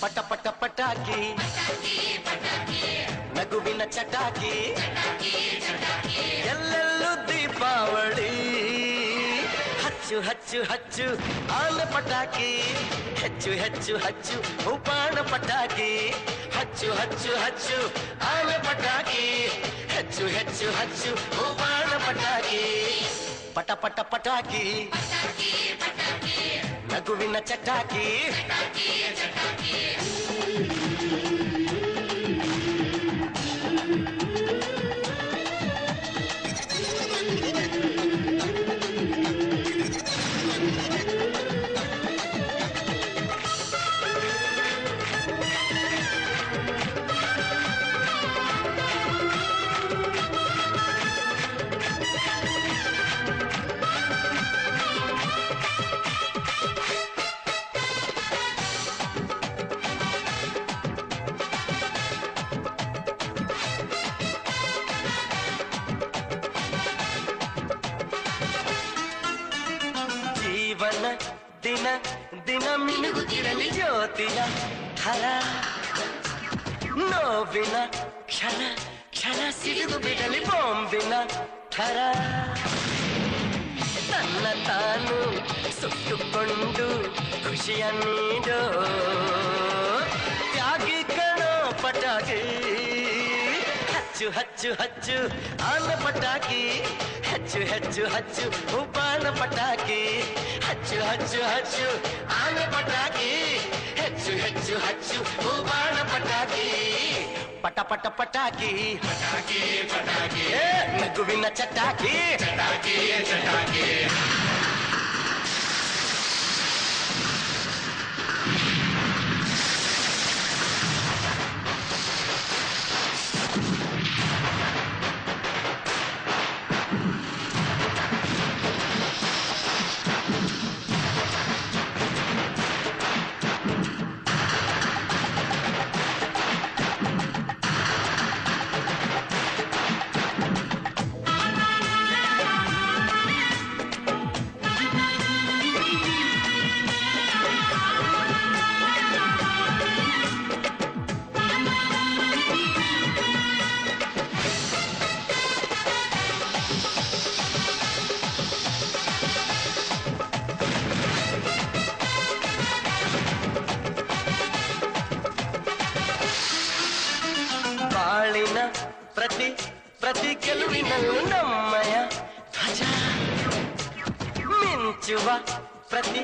ಪಟ ಪಟ ಪಟಾಕಿ. ನಗುವಿನ ಚಟಾಕಿ. ಎಲ್ಲೆಲ್ಲೂ ದೀಪಾವಳಿ. ಹಚ್ಚು ಹಚ್ಚು ಹಚ್ಚು ಆಲ ಪಟಾಕಿ. ಹೆಚ್ಚು ಹೆಚ್ಚು, ಹಚ್ಚು ಉಪಾಣ ಪಟಾಕಿ. ಹಚ್ಚು ಹಚ್ಚು ಹಚ್ಚು ಆಲ ಪಟಾಕಿ. ಹೆಚ್ಚು ಹೆಚ್ಚು, ಹಚ್ಚು ಉಪಾಣ ಪಟಾಕಿ. ಪಟ ಪಟ ಪಟಾಕಿ. ನಗುವಿನ ಚಟಾಕಿ. ದಿನ ದಿನ ಮಿನುಗುತ್ತಿರಲಿ ಜ್ಯೋತಿಯ ಹರ. ನೋವಿನ ಕ್ಷಣ ಕ್ಷಣ ಸಿಡಿದು ಬಿಡಲಿ ಬಾಂಬಿನ ಹರ. ತನ್ನ ತಾನು ಸುಟ್ಟುಕೊಂಡು ಖುಷಿಯ ನೀಡೋ ತ್ಯಾಗಿ ಕಣ ಪಟಾಕಿ. ಹಚ್ಚು ಹಚ್ಚು ಹಚ್ಚು ಆನ ಪಟಾಕಿ. ಹೆಚ್ಚು ಹೆಚ್ಚು, ಹಚ್ಚು ಉಪಾನ ಪಟಾಕಿ. ಹಚ್ಚು ಹಚ್ಚು ಹಚ್ಚು ಆನೆ ಪಟಾಕಿ. ಹೆಚ್ಚು ಹೆಚ್ಚು ಹಚ್ಚು ಹೂಬಾಣ ಪಟಾಕಿ. ಪಟ ಪಟ ಪಟಾಕಿ. ಪಟಾಕಿ ಪಟಾಕಿ. ನಗುವಿನ ಚಟಾಕಿ. ಚಟಾಕಿ ಚಟಾಕಿ. ಪ್ರತಿ ಗೆಲುವಿನಲ್ಲೂ ನಮ್ಮಯ ಧ್ವಜ. ಮಿಂಚುವ ಪ್ರತಿ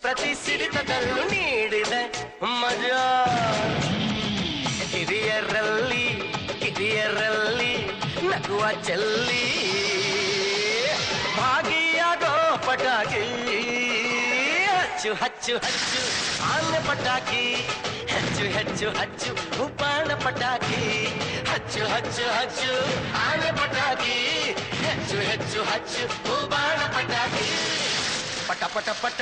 ಪ್ರತಿ ಸಿಡಿತದಲ್ಲೂ ನೀಡಿದೆ ಮಜಾ. ಹಿರಿಯರಲ್ಲಿ ಹಿರಿಯರಲ್ಲಿ ನಗುವ ಚೆಲ್ಲಿ. ಭಾಗಿಯಾಗೋ ಪಟಾಕಿ. ಹಚ್ಚು ಹಚ್ಚು ಹಚ್ಚು ಆನೆ ಪಟಾಕಿ. ಹೆಚ್ಚು ಹೆಚ್ಚು, ಹಚ್ಚು ಉಪಾಣ ಪಟಾಕಿ. ಹಚ್ಚು ಹಚ್ಚು ಹಚ್ಚು ಹೆಚ್ಚು ಹೆಚ್ಚು ಹಚ್ಚು ಉಪಾಣ ಪಟಾಕಿ ಪಟ ಪಟ ಪಟ